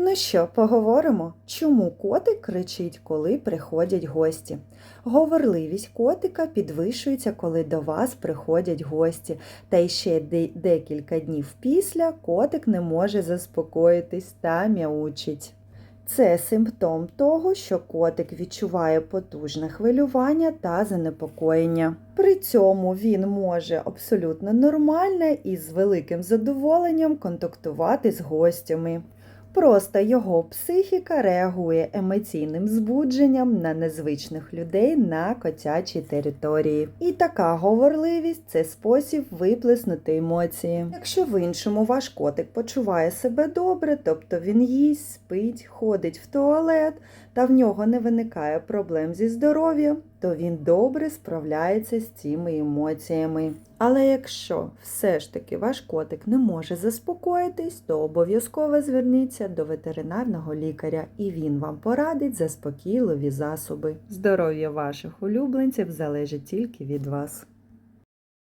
Ну що, поговоримо, чому котик кричить, коли приходять гості? Говорливість котика підвищується, коли до вас приходять гості, та й ще декілька днів після котик не може заспокоїтись та мяучить. Це симптом того, що котик відчуває потужне хвилювання та занепокоєння. При цьому він може абсолютно нормально і з великим задоволенням контактувати з гостями. Просто його психіка реагує емоційним збудженням на незвичних людей на котячій території. І така говорливість це спосіб виплеснути емоції. Якщо в іншому ваш котик почуває себе добре, тобто він їсть, спить, ходить в туалет, та в нього не виникає проблем зі здоров'ям, то він добре справляється з цими емоціями. Але якщо все ж таки ваш котик не може заспокоїтись, то обов'язково до ветеринарного лікаря і він вам порадить заспокійливі засоби. Здоров'я ваших улюбленців залежить тільки від вас.